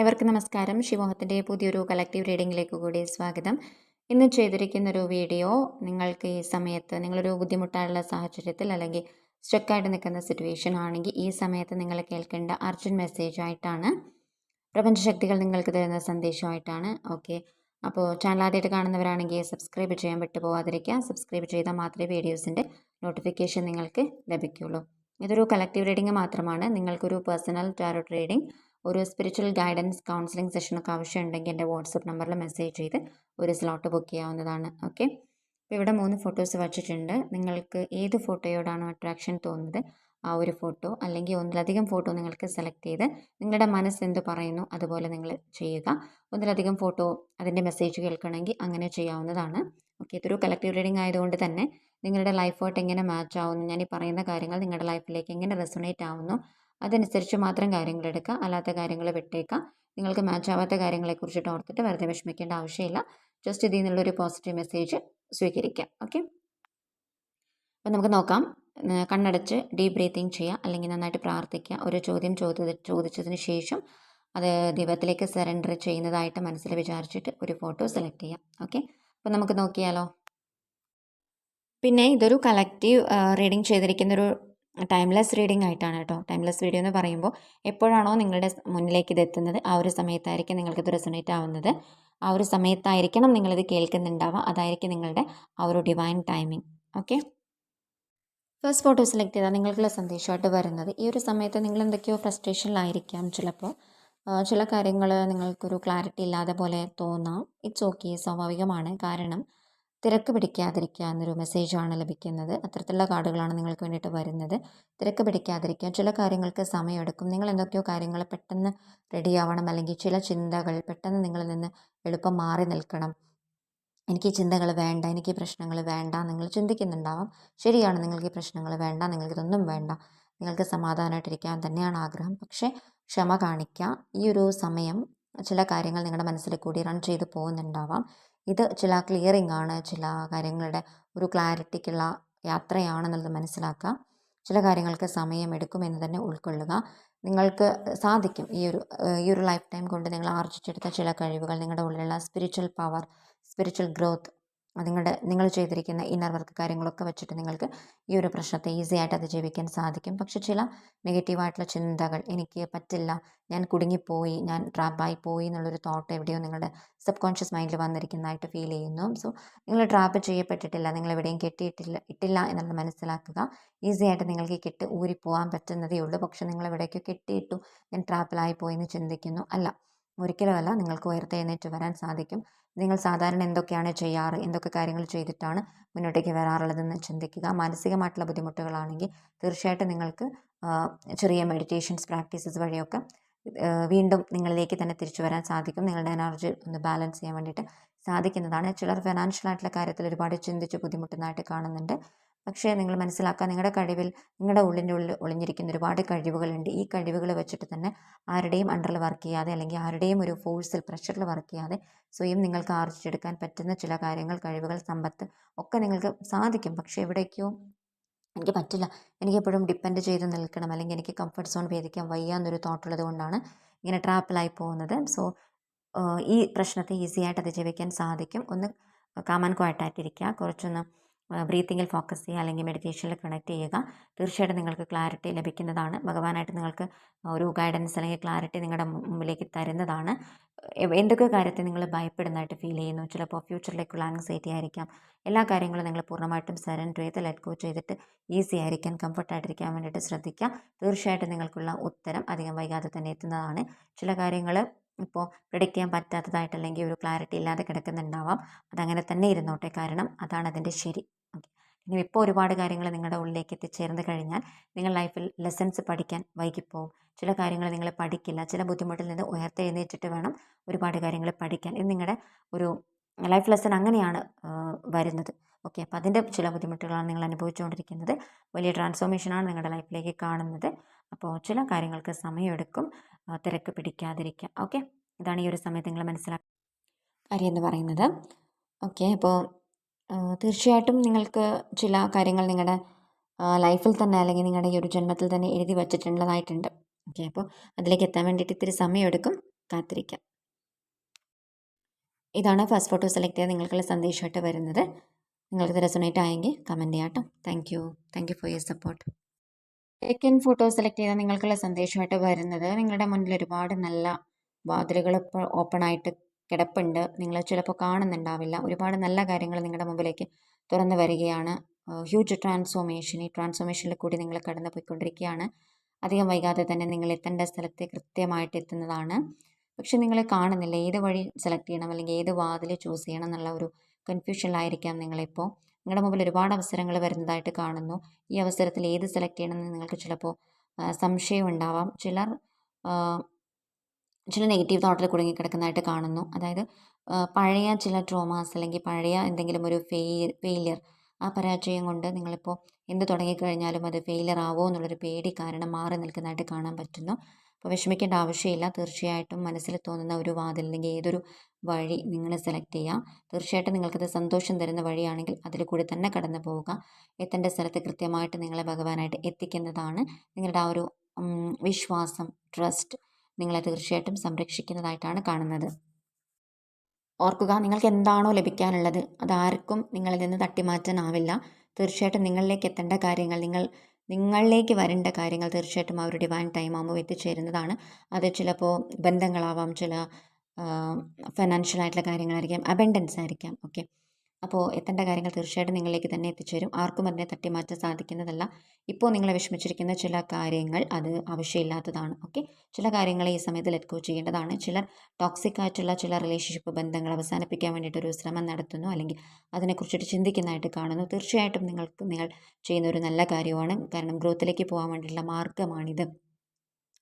ഏവർക്കും നമസ്കാരം. ശിവോഹത്തിന്റെ പുതിയൊരു കളക്റ്റീവ് റീഡിങ്ങിലേക്ക് കൂടി സ്വാഗതം. ഇന്ന് ചെയ്തിരിക്കുന്ന ഒരു വീഡിയോ നിങ്ങൾക്ക് ഈ സമയത്ത് നിങ്ങളൊരു ബുദ്ധിമുട്ടായുള്ള സാഹചര്യത്തിൽ അല്ലെങ്കിൽ സ്റ്റക്കായിട്ട് നിൽക്കുന്ന സിറ്റുവേഷൻ ആണെങ്കിൽ ഈ സമയത്ത് നിങ്ങൾ കേൾക്കേണ്ട അർജന്റ് മെസ്സേജ് ആയിട്ടാണ്. പ്രപഞ്ചശക്തികൾ നിങ്ങൾക്ക് തരുന്ന സന്ദേശമായിട്ടാണ്. ഓക്കെ അപ്പോൾ ചാനൽ ആദ്യമായിട്ട് കാണുന്നവരാണെങ്കിൽ സബ്സ്ക്രൈബ് ചെയ്യാൻ വിട്ടു പോകാതിരിക്കുക സബ്സ്ക്രൈബ് ചെയ്താൽ മാത്രമേ വീഡിയോസിന്റെ നോട്ടിഫിക്കേഷൻ നിങ്ങൾക്ക് ലഭിക്കുകയുള്ളൂ. ഇതൊരു കളക്റ്റീവ് റീഡിംഗ് മാത്രമാണ്. നിങ്ങൾക്കൊരു പേഴ്സണൽ ടാരോ ട്രേഡിംഗ് ഒരു സ്പിരിച്വൽ ഗൈഡൻസ് കൗൺസിലിംഗ് സെഷനൊക്കെ ആവശ്യമുണ്ടെങ്കിൽ എന്റെ വാട്സപ്പ് നമ്പറിൽ മെസ്സേജ് ചെയ്ത് ഒരു സ്ലോട്ട് ബുക്ക് ചെയ്യാവുന്നതാണ്. ഓക്കെ അപ്പോൾ ഇവിടെ മൂന്ന് ഫോട്ടോസ് വച്ചിട്ടുണ്ട്. നിങ്ങൾക്ക് ഏത് ഫോട്ടോയോടാണോ അട്രാക്ഷൻ തോന്നുന്നത് ആ ഒരു ഫോട്ടോ അല്ലെങ്കിൽ ഒന്നിലധികം ഫോട്ടോ നിങ്ങൾക്ക് സെലക്ട് ചെയ്ത് നിങ്ങളുടെ മനസ്സ് എന്ത് പറയുന്നു അതുപോലെ നിങ്ങൾ ചെയ്യുക. ഒന്നിലധികം ഫോട്ടോ അതിന്റെ മെസ്സേജ് കേൾക്കണമെങ്കിൽ അങ്ങനെ ചെയ്യാവുന്നതാണ്. ഓക്കെ ഇതൊരു കളക്റ്റീവ് റീഡിംഗ് ആയതുകൊണ്ട് തന്നെ നിങ്ങളുടെ ലൈഫായിട്ട് എങ്ങനെ മാച്ച് ആവുന്നു ഞാൻ ഈ പറയുന്ന കാര്യങ്ങൾ നിങ്ങളുടെ ലൈഫിലേക്ക് എങ്ങനെ റെസൊണേറ്റ് ആവുന്നു അതനുസരിച്ച് മാത്രം കാര്യങ്ങൾ എടുക്കുക. അല്ലാത്ത കാര്യങ്ങൾ വിട്ടേക്കുക. നിങ്ങൾക്ക് മാച്ച് ആവാത്ത കാര്യങ്ങളെക്കുറിച്ചിട്ട് ഓർത്തിട്ട് വെറുതെ വിഷമിക്കേണ്ട ആവശ്യമില്ല. ജസ്റ്റ് ഇതിൽ നിന്നുള്ളൊരു പോസിറ്റീവ് മെസ്സേജ് സ്വീകരിക്കുക. ഓക്കെ അപ്പം നമുക്ക് നോക്കാം. കണ്ണടച്ച് ഡീപ് ബ്രീത്തിങ് ചെയ്യുക. അല്ലെങ്കിൽ നന്നായിട്ട് പ്രാർത്ഥിക്കുക. ഒരു ചോദ്യം ചോദി ചോദിച്ചതിന് ശേഷം അത് ദൈവത്തിലേക്ക് സറണ്ടർ ചെയ്യുന്നതായിട്ട് മനസ്സിൽ വിചാരിച്ചിട്ട് ഒരു ഫോട്ടോ സെലക്ട് ചെയ്യാം. ഓക്കെ അപ്പോൾ നമുക്ക് നോക്കിയാലോ? പിന്നെ ഇതൊരു കളക്റ്റീവ് റീഡിങ് ചെയ്തിരിക്കുന്ന ഒരു ടൈംലെസ് റീഡിംഗ് ആയിട്ടാണ് കേട്ടോ. ടൈംലെസ് വീഡിയോ എന്ന് പറയുമ്പോൾ എപ്പോഴാണോ നിങ്ങളുടെ മുന്നിലേക്ക് ഇത് എത്തുന്നത് ആ ഒരു സമയത്തായിരിക്കും നിങ്ങൾക്കിത് റെസണേറ്റ് ആവുന്നത്. ആ ഒരു സമയത്തായിരിക്കണം നിങ്ങളിത് കേൾക്കുന്നുണ്ടാവുക. അതായിരിക്കും നിങ്ങളുടെ ആ ഒരു divine timing okay first photo select ചെയ്താൽ നിങ്ങൾക്കുള്ള സന്ദേശമായിട്ട് വരുന്നത്. ഈ ഒരു സമയത്ത് നിങ്ങൾ എന്തൊക്കെയോ ഫ്രസ്ട്രേഷനിലായിരിക്കാം ചിലപ്പോൾ. ചില കാര്യങ്ങൾ നിങ്ങൾക്കൊരു ക്ലാരിറ്റി ഇല്ലാതെ പോലെ തോന്നാം. ഇറ്റ്സ് ഓക്കെ സ്വാഭാവികമാണ്. കാരണം തിരക്ക് പിടിക്കാതിരിക്കുക എന്നൊരു മെസ്സേജാണ് ലഭിക്കുന്നത്. അത്തരത്തിലുള്ള കാർഡുകളാണ് നിങ്ങൾക്ക് വേണ്ടിയിട്ട് വരുന്നത്. തിരക്ക് പിടിക്കാതിരിക്കുക ചില കാര്യങ്ങൾക്ക് സമയമെടുക്കും. നിങ്ങൾ എന്തൊക്കെയോ കാര്യങ്ങൾ പെട്ടെന്ന് റെഡി ആവണം. അല്ലെങ്കിൽ ചില ചിന്തകൾ പെട്ടെന്ന് നിങ്ങളിൽ നിന്ന് എളുപ്പം മാറി നിൽക്കണം. എനിക്ക് ചിന്തകൾ വേണ്ട എനിക്ക് പ്രശ്നങ്ങൾ വേണ്ട നിങ്ങൾ ചിന്തിക്കുന്നുണ്ടാവാം. ശരിയാണ് നിങ്ങൾക്ക് ഈ പ്രശ്നങ്ങൾ വേണ്ട നിങ്ങൾക്ക് ഇതൊന്നും വേണ്ട. നിങ്ങൾക്ക് സമാധാനമായിട്ടിരിക്കാൻ തന്നെയാണ് ആഗ്രഹം. പക്ഷേ ക്ഷമ കാണിക്കുക ഈ ഒരു സമയം ചില കാര്യങ്ങൾ നിങ്ങളുടെ മനസ്സിൽ കൂടി റൺ ചെയ്ത് പോകുന്നുണ്ടാവാം. ഇത് ചില ക്ലിയറിംഗ് ആണ് ചില കാര്യങ്ങളുടെ ഒരു ക്ലാരിറ്റിക്കുള്ള യാത്രയാണെന്നുള്ളത് മനസ്സിലാക്കുക. ചില കാര്യങ്ങൾക്ക് സമയമെടുക്കുമെന്ന് തന്നെ ഉൾക്കൊള്ളുക. നിങ്ങൾക്ക് സാധിക്കും ഈ ഒരു ഈ ഒരു ലൈഫ് ടൈം കൊണ്ട് നിങ്ങൾ ആർജിച്ചെടുത്ത ചില കഴിവുകൾ നിങ്ങളുടെ ഉള്ളിലുള്ള സ്പിരിച്വൽ പവർ സ്പിരിച്വൽ ഗ്രോത്ത് നിങ്ങളുടെ നിങ്ങൾ ചെയ്തിരിക്കുന്ന ഇന്നർ വർക്ക് കാര്യങ്ങളൊക്കെ വെച്ചിട്ട് നിങ്ങൾക്ക് ഈ ഒരു പ്രശ്നത്തെ ഈസി ആയിട്ട് അതിജീവിക്കാൻ സാധിക്കും. പക്ഷെ ചില നെഗറ്റീവായിട്ടുള്ള ചിന്തകൾ എനിക്ക് പറ്റില്ല ഞാൻ കുടുങ്ങിപ്പോയി ഞാൻ ട്രാപ്പായി പോയി എന്നുള്ളൊരു തോട്ട് എവിടെയോ നിങ്ങളുടെ സബ് കോൺഷ്യസ് മൈൻഡിൽ വന്നിരിക്കുന്നതായിട്ട് ഫീൽ ചെയ്യുന്നു. സോ നിങ്ങൾ ട്രാപ്പ് ചെയ്യപ്പെട്ടിട്ടില്ല നിങ്ങൾ എവിടെയും കെട്ടിയിട്ടില്ല ഇട്ടില്ല എന്നുള്ളത് മനസ്സിലാക്കുക. ഈസി ആയിട്ട് നിങ്ങൾക്ക് കെട്ട് ഊരിപ്പോകാൻ പറ്റുന്നതേ ഉള്ളൂ. പക്ഷെ നിങ്ങൾ എവിടേക്കോ കെട്ടിയിട്ടു ഞാൻ ട്രാപ്പിലായി പോയി എന്ന് ചിന്തിക്കുന്നു. അല്ല ഒരിക്കലുമല്ല നിങ്ങൾക്ക് ഉയർത്തെഴുന്നേറ്റ് വരാൻ സാധിക്കും. നിങ്ങൾ സാധാരണ എന്തൊക്കെയാണ് ചെയ്യാറ്? എന്തൊക്കെ കാര്യങ്ങൾ ചെയ്തിട്ടാണ് മുന്നോട്ടേക്ക് വരാറുള്ളതെന്ന് ചിന്തിക്കുക. മാനസികമായിട്ടുള്ള ബുദ്ധിമുട്ടുകളാണെങ്കിൽ തീർച്ചയായിട്ടും നിങ്ങൾക്ക് ചെറിയ മെഡിറ്റേഷൻസ് പ്രാക്ടീസസ് വഴിയൊക്കെ വീണ്ടും നിങ്ങളിലേക്ക് തന്നെ തിരിച്ചു വരാൻ സാധിക്കും. നിങ്ങളുടെ എനർജി ഒന്ന് ബാലൻസ് ചെയ്യാൻ വേണ്ടിയിട്ട് സാധിക്കുന്നതാണ്. ചിലർ ഫിനാൻഷ്യൽ ആയിട്ടുള്ള കാര്യത്തിൽ ഒരുപാട് ചിന്തിച്ച് ബുദ്ധിമുട്ടുന്നതായിട്ട് കാണുന്നുണ്ട്. പക്ഷേ നിങ്ങൾ മനസ്സിലാക്കുക നിങ്ങളുടെ കഴിവിൽ നിങ്ങളുടെ ഉള്ളിന്റെ ഉള്ളിൽ ഒളിഞ്ഞിരിക്കുന്ന ഒരുപാട് കഴിവുകളുണ്ട്. ഈ കഴിവുകൾ വെച്ചിട്ട് തന്നെ ആരുടെയും അണ്ടറിൽ വർക്ക് ചെയ്യാതെ അല്ലെങ്കിൽ ആരുടെയും ഒരു ഫോഴ്സിൽ പ്രഷറിൽ വർക്ക് ചെയ്യാതെ സ്വയം നിങ്ങൾക്ക് ആർജിച്ചെടുക്കാൻ പറ്റുന്ന ചില കാര്യങ്ങൾ കഴിവുകൾ സമ്പത്ത് ഒക്കെ നിങ്ങൾക്ക് സാധിക്കും. പക്ഷേ എവിടേക്കോ എനിക്ക് പറ്റില്ല. എനിക്ക് എപ്പോഴും ഡിപ്പെൻഡ് ചെയ്ത് നിൽക്കണം. അല്ലെങ്കിൽ എനിക്ക് കംഫർട്ട് സോൺ ഭേദിക്കാൻ വയ്യ എന്നൊരു തോട്ടുള്ളത് കൊണ്ടാണ് ഇങ്ങനെ ട്രാപ്പിലായി പോകുന്നത്. സോ ഈ പ്രശ്നത്തെ ഈസിയായിട്ട് അതിജീവിക്കാൻ സാധിക്കും. ഒന്ന് കാമൻ ക്വായിട്ടായിട്ടിരിക്കുക കുറച്ചൊന്ന് ബ്രീത്തിങ്ങിൽ ഫോക്കസ് ചെയ്യുക അല്ലെങ്കിൽ മെഡിറ്റേഷനിൽ കണക്ട് ചെയ്യുക. തീർച്ചയായിട്ടും നിങ്ങൾക്ക് ക്ലാരിറ്റി ലഭിക്കുന്നതാണ്. ഭഗവാനായിട്ട് നിങ്ങൾക്ക് ഒരു ഗൈഡൻസ് അല്ലെങ്കിൽ ക്ലാരിറ്റി നിങ്ങളുടെ മുമ്പിലേക്ക് തരുന്നതാണ്. എന്തൊക്കെ കാര്യത്തെ നിങ്ങൾ ഭയപ്പെടുന്നതായിട്ട് ഫീൽ ചെയ്യുന്നു? ചിലപ്പോൾ ഫ്യൂച്ചറിലേക്കുള്ള ആങ്സൈറ്റി ആയിരിക്കാം. എല്ലാ കാര്യങ്ങളും നിങ്ങൾ പൂർണമായിട്ടും സറൻഡർ ചെയ്ത് ലെറ്റ് ഗോ ചെയ്തിട്ട് ഈസി ആയിരിക്കാൻ കംഫർട്ടായിട്ടിരിക്കാൻ വേണ്ടിയിട്ട് ശ്രദ്ധിക്കുക. തീർച്ചയായിട്ടും നിങ്ങൾക്കുള്ള ഉത്തരം അധികം വൈകാതെ തന്നെ എത്തുന്നതാണ്. ചില കാര്യങ്ങൾ ഇപ്പോൾ പ്രിഡിക്റ്റ് ചെയ്യാൻ പറ്റാത്തതായിട്ട് അല്ലെങ്കിൽ ഒരു ക്ലാരിറ്റി ഇല്ലാതെ കിടക്കുന്നുണ്ടാവാം. അതങ്ങനെ തന്നെ ഇരുന്നോട്ടെ. കാരണം അതാണ് അതിന്റെ ശരി ഇനി ഇപ്പോൾ ഒരുപാട് കാര്യങ്ങൾ നിങ്ങളുടെ ഉള്ളിലേക്ക് എത്തിച്ചേർന്ന് കഴിഞ്ഞാൽ നിങ്ങൾ ലൈഫിൽ ലെസൺസ് പഠിക്കാൻ വൈകിപ്പോവും. ചില കാര്യങ്ങൾ നിങ്ങൾ പഠിക്കില്ല ചില ബുദ്ധിമുട്ടിൽ നിന്ന് ഉയർത്തെഴുന്നേറ്റിട്ട് വേണം ഒരുപാട് കാര്യങ്ങൾ പഠിക്കാൻ. ഇത് നിങ്ങളുടെ ഒരു ലൈഫ് ലെസൺ അങ്ങനെയാണ് വരുന്നത്. ഓക്കെ അപ്പോൾ അതിന്റെ ചില ബുദ്ധിമുട്ടുകളാണ് നിങ്ങൾ അനുഭവിച്ചുകൊണ്ടിരിക്കുന്നത്. വലിയ ട്രാൻസ്ഫോർമേഷനാണ് നിങ്ങളുടെ ലൈഫിലേക്ക് കാണുന്നത്. അപ്പോൾ ചില കാര്യങ്ങൾക്ക് സമയമെടുക്കും. തിരക്ക് പിടിക്കാതിരിക്കുക ഓക്കെ ഇതാണ് ഈ ഒരു സമയത്ത് നിങ്ങൾ മനസ്സിലാക്കുക കാര്യം എന്ന് പറയുന്നത്. ഓക്കെ അപ്പോൾ തീർച്ചയായിട്ടും നിങ്ങൾക്ക് ചില കാര്യങ്ങൾ നിങ്ങളുടെ ലൈഫിൽ തന്നെ അല്ലെങ്കിൽ നിങ്ങളുടെ ഈ ഒരു ജന്മത്തിൽ തന്നെ എഴുതി വച്ചിട്ടുള്ളതായിട്ടുണ്ട്. ഓക്കെ അപ്പോൾ അതിലേക്ക് എത്താൻ വേണ്ടിയിട്ട് ഇത്തിരി സമയമെടുക്കും. കാത്തിരിക്കാം. ഇതാണ് ഫസ്റ്റ് ഫോട്ടോ സെലക്ട് ചെയ്ത് നിങ്ങൾക്കുള്ള സന്ദേശമായിട്ട് വരുന്നത്. നിങ്ങൾക്ക് റെസൊണേറ്റ് ആയെങ്കിൽ കമന്റ് ചെയ്യാട്ടോ thank you. Thank you for your support. Second photo select ചെയ്താൽ നിങ്ങൾക്കുള്ള സന്ദേശമായിട്ട് വരുന്നത് നിങ്ങളുടെ മുന്നിൽ ഒരുപാട് നല്ല വാതിലുകൾ ഇപ്പോൾ ഓപ്പൺ ആയിട്ട് കിടപ്പുണ്ട്. നിങ്ങൾ ചിലപ്പോൾ കാണുന്നുണ്ടാവില്ല. ഒരുപാട് നല്ല കാര്യങ്ങൾ നിങ്ങളുടെ മുമ്പിലേക്ക് തുറന്നു വരികയാണ്. ഹ്യൂജ് ട്രാൻസ്ഫോർമേഷൻ ഈ ട്രാൻസ്ഫോർമേഷനിൽ കൂടി നിങ്ങൾ കടന്നു പോയിക്കൊണ്ടിരിക്കുകയാണ് അധികം വൈകാതെ തന്നെ നിങ്ങൾ എത്തേണ്ട സ്ഥലത്തെ കൃത്യമായിട്ട് എത്തുന്നതാണ്. പക്ഷെ നിങ്ങൾ കാണുന്നില്ല. ഏത് വഴി സെലക്ട് ചെയ്യണം? അല്ലെങ്കിൽ ഏത് വാതിൽ ചൂസ് ചെയ്യണം എന്നുള്ള ഒരു കൺഫ്യൂഷനിലായിരിക്കാം നിങ്ങളിപ്പോൾ നിങ്ങളുടെ മുമ്പിൽ ഒരുപാട് അവസരങ്ങൾ വരുന്നതായിട്ട് കാണുന്നു. ഈ അവസരത്തിൽ ഏത് സെലക്ട് ചെയ്യണമെന്ന് നിങ്ങൾക്ക് ചിലപ്പോൾ സംശയം ഉണ്ടാവാം. ചിലർ ചില നെഗറ്റീവ് തോട്ടിൽ കുടുങ്ങിക്കിടക്കുന്നതായിട്ട് കാണുന്നു. അതായത് പഴയ ചില ട്രോമാസ് അല്ലെങ്കിൽ പഴയ എന്തെങ്കിലും ഒരു ഫെയിൽ ഫെയിലിയർ ആ പരാജയം കൊണ്ട് നിങ്ങളിപ്പോൾ എന്ത് തുടങ്ങിക്കഴിഞ്ഞാലും അത് ഫെയിലിയർ ആവോ എന്നുള്ളൊരു പേടി കാരണം മാറി നിൽക്കുന്നതായിട്ട് കാണാൻ പറ്റുന്നു. അപ്പോൾ വിഷമിക്കേണ്ട ആവശ്യമില്ല. തീർച്ചയായിട്ടും മനസ്സിൽ തോന്നുന്ന ഒരു വാതിൽ അല്ലെങ്കിൽ ഏതൊരു വഴി നിങ്ങൾ സെലക്ട് ചെയ്യുക തീർച്ചയായിട്ടും നിങ്ങൾക്കത് സന്തോഷം തരുന്ന വഴിയാണെങ്കിൽ അതിൽ കൂടി തന്നെ കടന്നു പോവുക. എത്തേണ്ട സ്ഥലത്ത് കൃത്യമായിട്ട് നിങ്ങളെ ഭഗവാനായിട്ട് എത്തിക്കുന്നതാണ് നിങ്ങളുടെ ആ ഒരു വിശ്വാസം ട്രസ്റ്റ് നിങ്ങളെ തീർച്ചയായിട്ടും സംരക്ഷിക്കുന്നതായിട്ടാണ് കാണുന്നത്. ഓർക്കുക നിങ്ങൾക്ക് എന്താണോ ലഭിക്കാനുള്ളത് അതാർക്കും നിങ്ങളിൽ നിന്ന് തട്ടിമാറ്റാനാവില്ല. തീർച്ചയായിട്ടും നിങ്ങളിലേക്ക് എത്തേണ്ട കാര്യങ്ങൾ നിങ്ങൾ നിങ്ങളിലേക്ക് വരേണ്ട കാര്യങ്ങൾ തീർച്ചയായിട്ടും ആ ഡിവൈൻ ടൈം ആകുമ്പോൾ എത്തിച്ചേരുന്നതാണ്. അത് ചിലപ്പോൾ ബന്ധങ്ങളാവാം ചില ഫിനാൻഷ്യൽ ആയിട്ടുള്ള കാര്യങ്ങളായിരിക്കാം അബൻഡൻസ് ആയിരിക്കാം. ഓക്കെ അപ്പോൾ എത്തേണ്ട കാര്യങ്ങൾ തീർച്ചയായിട്ടും നിങ്ങളിലേക്ക് തന്നെ എത്തിച്ചേരും. ആർക്കും അതിനെ തട്ടിമാറ്റാൻ സാധിക്കുന്നതല്ല. ഇപ്പോൾ നിങ്ങളെ വിഷമിച്ചിരിക്കുന്ന ചില കാര്യങ്ങൾ അത് ആവശ്യമില്ലാത്തതാണ്. ഓക്കെ? ചില കാര്യങ്ങളെ ഈ സമയത്ത് ലെറ്റ് ഗോ ചെയ്യേണ്ടതാണ്. ചിലർ ടോക്സിക് ആയിട്ടുള്ള ചില റിലേഷൻഷിപ്പ് ബന്ധങ്ങൾ അവസാനിപ്പിക്കാൻ വേണ്ടിയിട്ട് ഒരു ശ്രമം നടത്തുന്നു അല്ലെങ്കിൽ അതിനെക്കുറിച്ചിട്ട് ചിന്തിക്കുന്നതായിട്ട് കാണുന്നു. തീർച്ചയായിട്ടും നിങ്ങൾക്ക് നിങ്ങൾ ചെയ്യുന്ന ഒരു നല്ല കാര്യമാണ്. കാരണം ഗ്രോത്തിലേക്ക് പോകാൻ വേണ്ടിയിട്ടുള്ള മാർഗമാണിത്.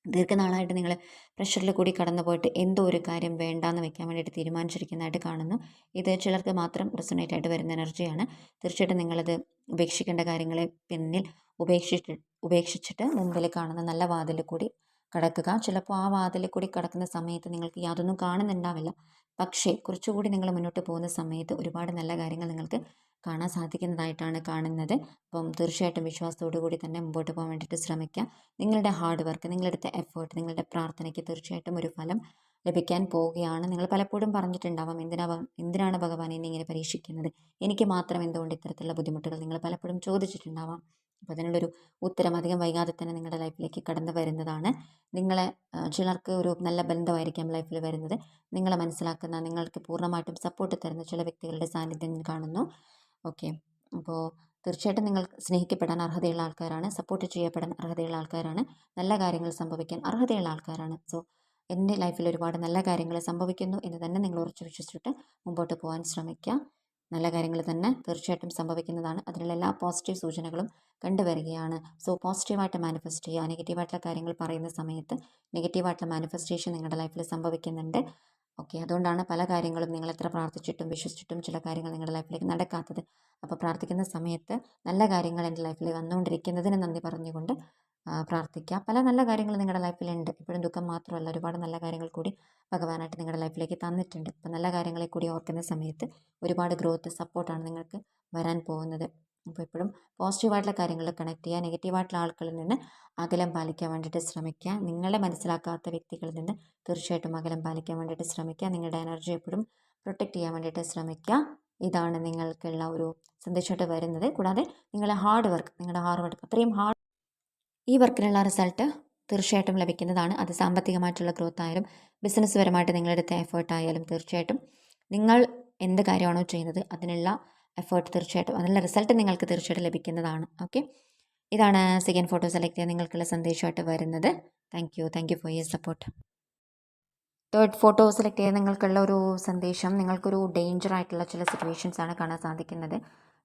ദീർഘനാളായിട്ട് നിങ്ങൾ പ്രഷറിൽ കൂടി കടന്നു പോയിട്ട് എന്തോ ഒരു കാര്യം വേണ്ടാന്ന് വെക്കാൻ വേണ്ടിയിട്ട് തീരുമാനിച്ചിരിക്കുന്നതായിട്ട് കാണുന്നു. ഇത് ചിലർക്ക് മാത്രം റെസൊണേറ്റ് ആയിട്ട് വരുന്ന എനർജിയാണ്. തീർച്ചയായിട്ടും നിങ്ങളത് ഉപേക്ഷിക്കേണ്ട കാര്യങ്ങളെ പിന്നിൽ ഉപേക്ഷിച്ചിട്ട് ഉപേക്ഷിച്ചിട്ട് മുമ്പിൽ കാണുന്ന നല്ല വാതിൽ കൂടി കടക്കുക. ചിലപ്പോൾ ആ വാതിൽ കൂടി കടക്കുന്ന സമയത്ത് നിങ്ങൾക്ക് യാതൊന്നും കാണുന്നുണ്ടാവില്ല. പക്ഷേ കുറച്ചുകൂടി നിങ്ങൾ മുന്നോട്ട് പോകുന്ന സമയത്ത് ഒരുപാട് നല്ല കാര്യങ്ങൾ നിങ്ങൾക്ക് കാണാൻ സാധിക്കുന്നതായിട്ടാണ് കാണുന്നത്. അപ്പം തീർച്ചയായിട്ടും വിശ്വാസത്തോടു കൂടി തന്നെ മുമ്പോട്ട് പോകാൻ വേണ്ടിയിട്ട് ശ്രമിക്കുക നിങ്ങളുടെ ഹാർഡ് വർക്ക് നിങ്ങളെടുത്ത എഫേർട്ട് നിങ്ങളുടെ പ്രാർത്ഥനയ്ക്ക് തീർച്ചയായിട്ടും ഒരു ഫലം ലഭിക്കാൻ പോവുകയാണ്. നിങ്ങൾ പലപ്പോഴും പറഞ്ഞിട്ടുണ്ടാവാം എന്തിനാ എന്തിനാണ് ഭഗവാൻ എന്നെ ഇങ്ങനെ പരീക്ഷിക്കുന്നത്? എനിക്ക് മാത്രം എന്തുകൊണ്ട് ഇത്തരത്തിലുള്ള ബുദ്ധിമുട്ടുകൾ? നിങ്ങൾ പലപ്പോഴും ചോദിച്ചിട്ടുണ്ടാവാം. അപ്പോൾ അതിനുള്ളൊരു ഉത്തരം അധികം വൈകാതെ തന്നെ നിങ്ങളുടെ ലൈഫിലേക്ക് കടന്നു വരുന്നതാണ്. നിങ്ങളെ ചിലർക്ക് ഒരു നല്ല ബന്ധമായിരിക്കാം ലൈഫിൽ വരുന്നത്. നിങ്ങളെ മനസ്സിലാക്കുന്ന നിങ്ങൾക്ക് പൂർണമായിട്ടും സപ്പോർട്ട് തരുന്ന ചില വ്യക്തികളുടെ സാന്നിധ്യം കാണുന്നു. ഓക്കെ. അപ്പോൾ തീർച്ചയായിട്ടും നിങ്ങൾ സ്നേഹിക്കപ്പെടാൻ അർഹതയുള്ള ആൾക്കാരാണ്. സപ്പോർട്ട് ചെയ്യപ്പെടാൻ അർഹതയുള്ള ആൾക്കാരാണ്. നല്ല കാര്യങ്ങൾ സംഭവിക്കാൻ അർഹതയുള്ള ആൾക്കാരാണ്. സോ എന്റെ ലൈഫിൽ ഒരുപാട് നല്ല കാര്യങ്ങൾ സംഭവിക്കുന്നു എന്ന് തന്നെ നിങ്ങൾ ഉറച്ചു വിശ്വസിച്ചിട്ട് മുമ്പോട്ട് പോകാൻ ശ്രമിക്കുക. നല്ല കാര്യങ്ങൾ തന്നെ തീർച്ചയായിട്ടും സംഭവിക്കുന്നതാണ്. അതിനുള്ള എല്ലാ പോസിറ്റീവ് സൂചനകളും കണ്ടുവരികയാണ്. സോ പോസിറ്റീവായിട്ട് മാനിഫെസ്റ്റ് ചെയ്യുക നെഗറ്റീവായിട്ടുള്ള കാര്യങ്ങൾ പറയുന്ന സമയത്ത് നെഗറ്റീവായിട്ടുള്ള മാനിഫെസ്റ്റേഷൻ നിങ്ങളുടെ ലൈഫിൽ സംഭവിക്കുന്നുണ്ട്. ഓക്കെ അതുകൊണ്ടാണ് പല കാര്യങ്ങളും നിങ്ങൾ എത്ര പ്രാർത്ഥിച്ചിട്ടും വിശ്വസിച്ചിട്ടും ചില കാര്യങ്ങൾ നിങ്ങളുടെ ലൈഫിലേക്ക് നടക്കാത്തത്. അപ്പോൾ പ്രാർത്ഥിക്കുന്ന സമയത്ത് നല്ല കാര്യങ്ങൾ എന്റെ ലൈഫിൽ വന്നുകൊണ്ടിരിക്കുന്നതിന് നന്ദി പറഞ്ഞുകൊണ്ട് പ്രാർത്ഥിക്കുക പല നല്ല കാര്യങ്ങൾ നിങ്ങളുടെ ലൈഫിലുണ്ട് ഇപ്പോഴും ദുഃഖം മാത്രമല്ല ഒരുപാട് നല്ല കാര്യങ്ങൾ കൂടി ഭഗവാനായിട്ട് നിങ്ങളുടെ ലൈഫിലേക്ക് തന്നിട്ടുണ്ട്. അപ്പോൾ നല്ല കാര്യങ്ങളെ കൂടി ഓർക്കുന്ന സമയത്ത് ഒരുപാട് ഗ്രോത്ത് സപ്പോർട്ടാണ് നിങ്ങൾക്ക് വരാൻ പോകുന്നത്. അപ്പോൾ എപ്പോഴും പോസിറ്റീവായിട്ടുള്ള കാര്യങ്ങളിൽ കണക്ട് ചെയ്യുക നെഗറ്റീവായിട്ടുള്ള ആളുകളിൽ നിന്ന് അകലം പാലിക്കാൻ വേണ്ടിയിട്ട് ശ്രമിക്കുക. നിങ്ങളെ മനസ്സിലാക്കാത്ത വ്യക്തികളിൽ നിന്ന് തീർച്ചയായിട്ടും അകലം പാലിക്കാൻ വേണ്ടിയിട്ട് ശ്രമിക്കുക. നിങ്ങളുടെ എനർജി എപ്പോഴും പ്രൊട്ടക്റ്റ് ചെയ്യാൻ വേണ്ടിയിട്ട് ശ്രമിക്കുക. ഇതാണ് നിങ്ങൾക്കുള്ള ഒരു സന്ദേശമായിട്ട് വരുന്നത്. കൂടാതെ നിങ്ങളുടെ ഹാർഡ് വർക്ക് നിങ്ങളുടെ ഹാർഡ് വർക്ക് അത്രയും ഹാർഡ് ഈ വർക്കിനുള്ള റിസൾട്ട് തീർച്ചയായിട്ടും ലഭിക്കുന്നതാണ്. അത് സാമ്പത്തികമായിട്ടുള്ള ഗ്രോത്ത് ആയാലും ബിസിനസ് പരമായിട്ട് നിങ്ങളെടുത്ത എഫേർട്ട് ആയാലും തീർച്ചയായിട്ടും നിങ്ങൾ എന്ത് കാര്യമാണോ ചെയ്യുന്നത് അതിനുള്ള എഫേർട്ട് തീർച്ചയായിട്ടും അതിനുള്ള റിസൾട്ട് നിങ്ങൾക്ക് തീർച്ചയായിട്ടും ലഭിക്കുന്നതാണ്. ഓക്കെ ഇതാണ് സെക്കൻഡ് ഫോട്ടോ സെലക്ട് ചെയ്യാൻ നിങ്ങൾക്കുള്ള സന്ദേശമായിട്ട് വരുന്നത്. Thank you thank you for your support third photo select ചെയ്യാൻ നിങ്ങൾക്കുള്ള ഒരു സന്ദേശം നിങ്ങൾക്കൊരു ഡേഞ്ചർ ആയിട്ടുള്ള ചില സിറ്റുവേഷൻസ് ആണ് കാണാൻ സാധിക്കുന്നത്.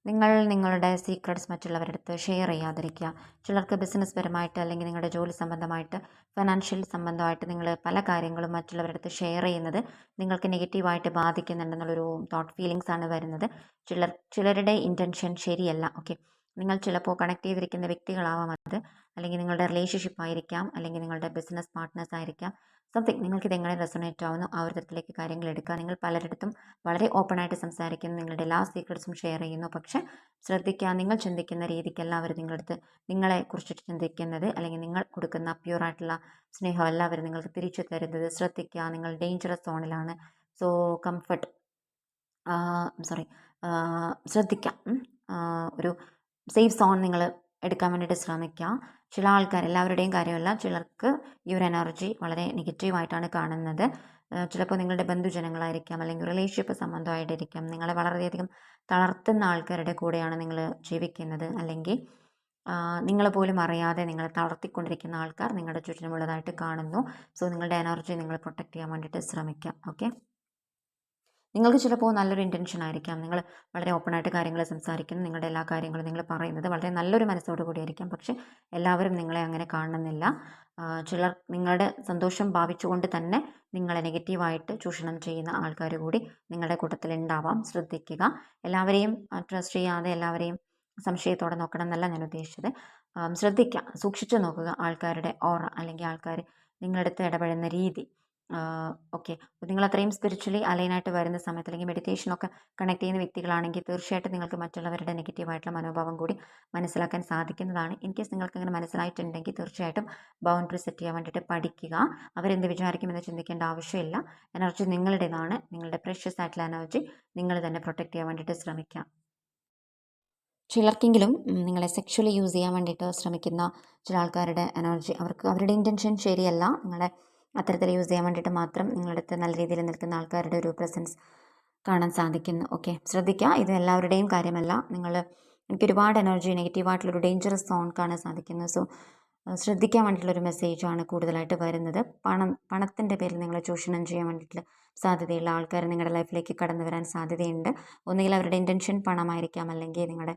നിങ്ങൾ നിങ്ങളുടെ സീക്രട്സ് മറ്റുള്ളവരുടെ അടുത്ത് ഷെയർ ചെയ്യാതിരിക്കുക. ചിലർക്ക് ബിസിനസ് പരമായിട്ട് അല്ലെങ്കിൽ നിങ്ങളുടെ ജോലി സംബന്ധമായിട്ട് ഫിനാൻഷ്യൽ സംബന്ധമായിട്ട് നിങ്ങൾ പല കാര്യങ്ങളും മറ്റുള്ളവരുടെ അടുത്ത് ഷെയർ ചെയ്യുന്നത് നിങ്ങൾക്ക് നെഗറ്റീവായിട്ട് ബാധിക്കുന്നുണ്ടെന്നുള്ളൊരു തോട്ട് ഫീലിങ്സ് ആണ് വരുന്നത്. ചിലർ ചിലരുടെ ഇന്റൻഷൻ ശരിയല്ല. ഓക്കെ നിങ്ങൾ ചിലപ്പോൾ കണക്ട് ചെയ്തിരിക്കുന്ന വ്യക്തികളാവാം അത്. അല്ലെങ്കിൽ നിങ്ങളുടെ റിലേഷൻഷിപ്പ് ആയിരിക്കാം. അല്ലെങ്കിൽ നിങ്ങളുടെ ബിസിനസ് പാർട്ട്നേഴ്സ് ആയിരിക്കാം. സംതിങ് നിങ്ങൾക്ക് ഇതെങ്ങനെ റെസൊണേറ്റ് ആവുന്നു ആ ഒരു തരത്തിലേക്ക് കാര്യങ്ങൾ എടുക്കുക. നിങ്ങൾ പലരിടത്തും വളരെ ഓപ്പണായിട്ട് സംസാരിക്കുന്നു നിങ്ങളുടെ എല്ലാ സീക്രട്സും ഷെയർ ചെയ്യുന്നു. പക്ഷേ ശ്രദ്ധിക്കുക നിങ്ങൾ ചിന്തിക്കുന്ന രീതിക്കല്ല അവർ നിങ്ങളടുത്ത് നിങ്ങളെ കുറിച്ചിട്ട് ചിന്തിക്കുന്നത്. അല്ലെങ്കിൽ നിങ്ങൾ കൊടുക്കുന്ന പ്യൂറായിട്ടുള്ള സ്നേഹമല്ല അവർ നിങ്ങൾക്ക് തിരിച്ചു തരുന്നത്. ശ്രദ്ധിക്കുക നിങ്ങൾ ഡേഞ്ചറസ് സോണിലാണ് സോ കംഫർട്ട് സോറി ശ്രദ്ധിക്കാം. ഒരു സേഫ് സോൺ നിങ്ങൾ എടുക്കാൻ വേണ്ടിയിട്ട് ശ്രമിക്കുക. ചില ആൾക്കാർ എല്ലാവരുടെയും കാര്യമല്ല ചിലർക്ക് ഈ ഒരു എനർജി വളരെ നെഗറ്റീവായിട്ടാണ് കാണുന്നത്. ചിലപ്പോൾ നിങ്ങളുടെ ബന്ധുജനങ്ങളായിരിക്കാം അല്ലെങ്കിൽ റിലേഷൻഷിപ്പ് സംബന്ധമായിട്ടിരിക്കാം. നിങ്ങളെ വളരെയധികം തളർത്തുന്ന ആൾക്കാരുടെ കൂടെയാണ് നിങ്ങൾ ജീവിക്കുന്നത്. അല്ലെങ്കിൽ നിങ്ങളെ പോലും അറിയാതെ നിങ്ങളെ തളർത്തിക്കൊണ്ടിരിക്കുന്ന ആൾക്കാർ നിങ്ങളുടെ ചുറ്റിനുമുള്ളതായിട്ട് കാണുന്നു. സോ നിങ്ങളുടെ എനർജി നിങ്ങൾ പ്രൊട്ടക്റ്റ് ചെയ്യാൻ വേണ്ടിയിട്ട് ശ്രമിക്കാം ഓക്കെ നിങ്ങൾക്ക് ചിലപ്പോൾ നല്ലൊരു ഇന്റൻഷൻ ആയിരിക്കാം. നിങ്ങൾ വളരെ ഓപ്പണായിട്ട് കാര്യങ്ങൾ സംസാരിക്കുന്നു. നിങ്ങളുടെ എല്ലാ കാര്യങ്ങളും നിങ്ങൾ പറയുന്നത് വളരെ നല്ലൊരു മനസ്സോടു കൂടിയായിരിക്കാം. പക്ഷേ എല്ലാവരും നിങ്ങളെ അങ്ങനെ കാണുന്നില്ല. ചിലർ നിങ്ങളുടെ സന്തോഷം ഭാവിച്ചുകൊണ്ട് തന്നെ നിങ്ങളെ നെഗറ്റീവായിട്ട് ചൂഷണം ചെയ്യുന്ന ആൾക്കാർ കൂടി നിങ്ങളുടെ കൂട്ടത്തിൽ ഉണ്ടാവാം. ശ്രദ്ധിക്കുക. എല്ലാവരെയും ട്രസ്റ്റ് ചെയ്യാതെ എല്ലാവരെയും സംശയത്തോടെ നോക്കണം എന്നല്ല ഞാൻ ഉദ്ദേശിച്ചത്. ശ്രദ്ധിക്കുക. സൂക്ഷിച്ചു നോക്കുക ആൾക്കാരുടെ ഓറ അല്ലെങ്കിൽ ആൾക്കാർ നിങ്ങളുടെ അടുത്ത് ഇടപെടുന്ന രീതി. ഓക്കെ. നിങ്ങൾ അത്രയും സ്പിരിച്വലി അലൈനായിട്ട് വരുന്ന സമയത്ത് അല്ലെങ്കിൽ മെഡിറ്റേഷനൊക്കെ കണക്ട് ചെയ്യുന്ന വ്യക്തികളാണെങ്കിൽ തീർച്ചയായിട്ടും നിങ്ങൾക്ക് മറ്റുള്ളവരുടെ നെഗറ്റീവായിട്ടുള്ള മനോഭാവം കൂടി മനസ്സിലാക്കാൻ സാധിക്കുന്നതാണ്. ഇൻ കേസ് നിങ്ങൾക്ക് അങ്ങനെ മനസ്സിലായിട്ടുണ്ടെങ്കിൽ തീർച്ചയായിട്ടും ബൗണ്ടറി സെറ്റ് ചെയ്യാൻ വേണ്ടിയിട്ട് പഠിക്കുക. അവരെന്ത് വിചാരിക്കുമെന്ന് ചിന്തിക്കേണ്ട ആവശ്യമില്ല. എനർജി നിങ്ങളുടേതാണ്. നിങ്ങളുടെ പ്രഷ്യസ് ആയിട്ടുള്ള എനർജി നിങ്ങൾ തന്നെ പ്രൊട്ടക്റ്റ് ചെയ്യാൻ വേണ്ടിയിട്ട് ശ്രമിക്കാം ചിലർക്കെങ്കിലും നിങ്ങളെ സെക്ഷലി യൂസ് ചെയ്യാൻ വേണ്ടിയിട്ട് ശ്രമിക്കുന്ന ചില ആൾക്കാരുടെ എനർജി അവർക്ക് അവരുടെ ഇന്റൻഷൻ ശരിയല്ല. നിങ്ങളെ അത്തരത്തിൽ യൂസ് ചെയ്യാൻ വേണ്ടിയിട്ട് മാത്രം നിങ്ങളുടെ അടുത്ത് നല്ല രീതിയിൽ നിൽക്കുന്ന ആൾക്കാരുടെ ഒരു പ്രസൻസ് കാണാൻ സാധിക്കുന്നു. ഓക്കെ ശ്രദ്ധിക്കുക ഇത് എല്ലാവരുടെയും കാര്യമല്ല. നിങ്ങൾ എനിക്ക് ഒരുപാട് എനർജി നെഗറ്റീവായിട്ടുള്ളൊരു ഡേഞ്ചറസ് സോൺ കാണാൻ സാധിക്കുന്നു. സോ ശ്രദ്ധിക്കാൻ വേണ്ടിയിട്ടുള്ളൊരു മെസ്സേജാണ് കൂടുതലായിട്ട് വരുന്നത്. പണം പണത്തിന്റെ പേരിൽ നിങ്ങളെ ചൂഷണം ചെയ്യാൻ വേണ്ടിയിട്ടുള്ള സാധ്യതയുള്ള ആൾക്കാർ നിങ്ങളുടെ ലൈഫിലേക്ക് കടന്നു വരാൻ സാധ്യതയുണ്ട്. ഒന്നുകിൽ അവരുടെ ഇന്റൻഷൻ പണമായിരിക്കാം. അല്ലെങ്കിൽ നിങ്ങളുടെ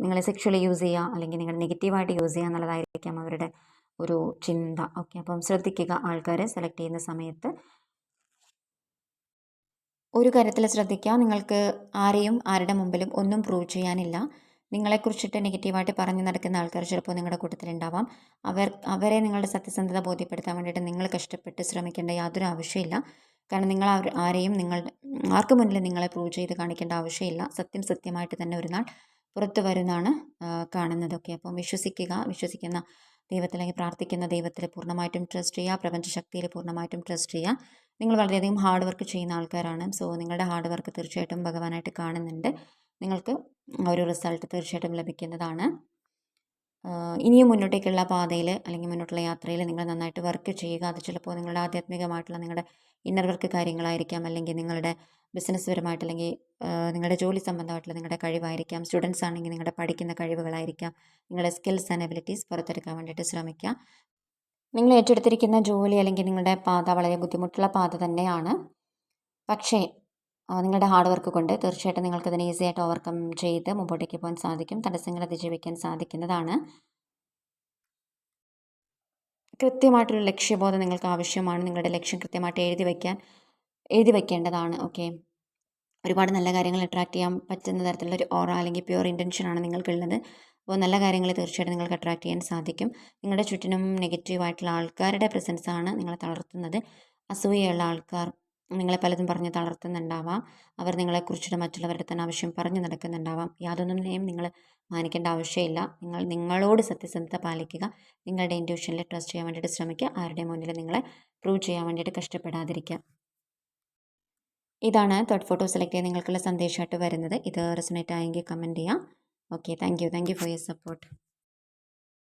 നിങ്ങളെ സെക്ഷലി യൂസ് ചെയ്യുക. അല്ലെങ്കിൽ നിങ്ങൾ നെഗറ്റീവായിട്ട് യൂസ് ചെയ്യുക എന്നുള്ളതായിരിക്കാം അവരുടെ ഒരു ചിന്ത. ഓക്കെ അപ്പം ശ്രദ്ധിക്കുക ആൾക്കാരെ സെലക്ട് ചെയ്യുന്ന സമയത്ത്. ഒരു കാര്യത്തിൽ ശ്രദ്ധിക്കുക. നിങ്ങൾക്ക് ആരെയും ആരുടെ മുമ്പിലും ഒന്നും പ്രൂവ് ചെയ്യാനില്ല. നിങ്ങളെക്കുറിച്ചിട്ട് നെഗറ്റീവായിട്ട് പറഞ്ഞു നടക്കുന്ന ആൾക്കാർ ചിലപ്പോൾ നിങ്ങളുടെ കൂട്ടത്തിലുണ്ടാവാം. അവർ അവരെ നിങ്ങളുടെ സത്യസന്ധത ബോധ്യപ്പെടുത്താൻ വേണ്ടിയിട്ട് നിങ്ങൾ കഷ്ടപ്പെട്ട് ശ്രമിക്കേണ്ട യാതൊരു ആവശ്യമില്ല കാരണം നിങ്ങൾ ആരെയും നിങ്ങളുടെ ആർക്കു മുന്നിൽ നിങ്ങളെ പ്രൂവ് ചെയ്ത് കാണിക്കേണ്ട ആവശ്യമില്ല സത്യം സത്യമായിട്ട് തന്നെ ഒരു നാൾ പുറത്തു വരുന്നതാണ് കാണുന്നതൊക്കെ അപ്പം വിശ്വസിക്കുക വിശ്വസിക്കുന്ന ദൈവത്തിലേക്ക് പ്രാർത്ഥിക്കുന്ന ദൈവത്തിൽ പൂർണമായിട്ടും ട്രസ്റ്റ് ചെയ്യുക പ്രപഞ്ചശക്തിയിൽ പൂർണമായിട്ടും ട്രസ്റ്റ് ചെയ്യുക. നിങ്ങൾ വളരെയധികം ഹാർഡ് വർക്ക് ചെയ്യുന്ന ആൾക്കാരാണ്. സോ നിങ്ങളുടെ ഹാർഡ് വർക്ക് തീർച്ചയായിട്ടും ഭഗവാനായിട്ട് കാണുന്നുണ്ട്. നിങ്ങൾക്ക് ഒരു റിസൾട്ട് തീർച്ചയായിട്ടും ലഭിക്കുന്നതാണ്. ഇനിയും മുന്നോട്ടേക്കുള്ള പാതയിൽ അല്ലെങ്കിൽ മുന്നോട്ടുള്ള യാത്രയിൽ നിങ്ങൾ നന്നായിട്ട് വർക്ക് ചെയ്യുക. അത് ചിലപ്പോൾ നിങ്ങളുടെ ആധ്യാത്മികമായിട്ടുള്ള നിങ്ങളുടെ ഇന്നർ വർക്ക് കാര്യങ്ങളായിരിക്കാം. അല്ലെങ്കിൽ നിങ്ങളുടെ ബിസിനസ് പരമായിട്ട് അല്ലെങ്കിൽ നിങ്ങളുടെ ജോലി സംബന്ധമായിട്ടുള്ള നിങ്ങളുടെ കഴിവായിരിക്കാം. സ്റ്റുഡൻസ് ആണെങ്കിൽ നിങ്ങളുടെ പഠിക്കുന്ന കഴിവുകളായിരിക്കാം. നിങ്ങളുടെ സ്കിൽസ് ആൻഡ് എബിലിറ്റീസ് പുറത്തെടുക്കാൻ വേണ്ടിയിട്ട് ശ്രമിക്കുക. നിങ്ങൾ ഏറ്റെടുത്തിരിക്കുന്ന ജോലി അല്ലെങ്കിൽ നിങ്ങളുടെ പാത വളരെ ബുദ്ധിമുട്ടുള്ള പാത തന്നെയാണ്. പക്ഷേ നിങ്ങളുടെ ഹാർഡ് വർക്ക് കൊണ്ട് തീർച്ചയായിട്ടും നിങ്ങൾക്കതിനെ ഈസി ആയിട്ട് ഓവർകം ചെയ്ത് മുമ്പോട്ടേക്ക് പോകാൻ സാധിക്കും. തടസ്സങ്ങൾ അതിജീവിക്കാൻ സാധിക്കുന്നതാണ്. കൃത്യമായിട്ടൊരു ലക്ഷ്യബോധം നിങ്ങൾക്ക് ആവശ്യമാണ്. നിങ്ങളുടെ ലക്ഷ്യം കൃത്യമായിട്ട് എഴുതി വയ്ക്കാൻ എഴുതി വയ്ക്കേണ്ടതാണ് ഓക്കെ ഒരുപാട് നല്ല കാര്യങ്ങൾ അട്രാക്റ്റ് ചെയ്യാൻ പറ്റുന്ന തരത്തിലുള്ള ഒരു ഓറ അല്ലെങ്കിൽ പ്യുവർ ഇന്റൻഷനാണ് നിങ്ങൾക്കുള്ളത്. അപ്പോൾ നല്ല കാര്യങ്ങൾ തീർച്ചയായിട്ടും നിങ്ങൾക്ക് അട്രാക്റ്റ് ചെയ്യാൻ സാധിക്കും. നിങ്ങളുടെ ചുറ്റിനും നെഗറ്റീവായിട്ടുള്ള ആൾക്കാരുടെ പ്രസൻസാണ് നിങ്ങളെ തളർത്തുന്നത്. അസൂയയുള്ള ആൾക്കാർ നിങ്ങളെ പലതും പറഞ്ഞ് തളർത്തുന്നുണ്ടാവാം. അവർ നിങ്ങളെക്കുറിച്ചിട്ട് മറ്റുള്ളവരുടെ തന്നെ ആവശ്യം പറഞ്ഞു നടക്കുന്നുണ്ടാവാം. യാതൊന്നും നിങ്ങൾ മാനിക്കേണ്ട ആവശ്യമില്ല. നിങ്ങൾ നിങ്ങളോട് സത്യസന്ധത പാലിക്കുക. നിങ്ങളുടെ ഇൻഡ്യൂഷനിൽ ട്രസ്റ്റ് ചെയ്യാൻ വേണ്ടിയിട്ട് ശ്രമിക്കുക. ആരുടെ മുന്നിൽ നിങ്ങളെ പ്രൂവ് ചെയ്യാൻ വേണ്ടിയിട്ട് കഷ്ടപ്പെടാതിരിക്കുക. ഇതാണ് തേർഡ് ഫോട്ടോ സെലക്ട് ചെയ്യാൻ നിങ്ങൾക്കുള്ള സന്ദേശമായിട്ട് വരുന്നത്. ഇത് റെസണേറ്റ് ആയെങ്കിൽ കമന്റ് ചെയ്യാം. Okay thank you thank you for your support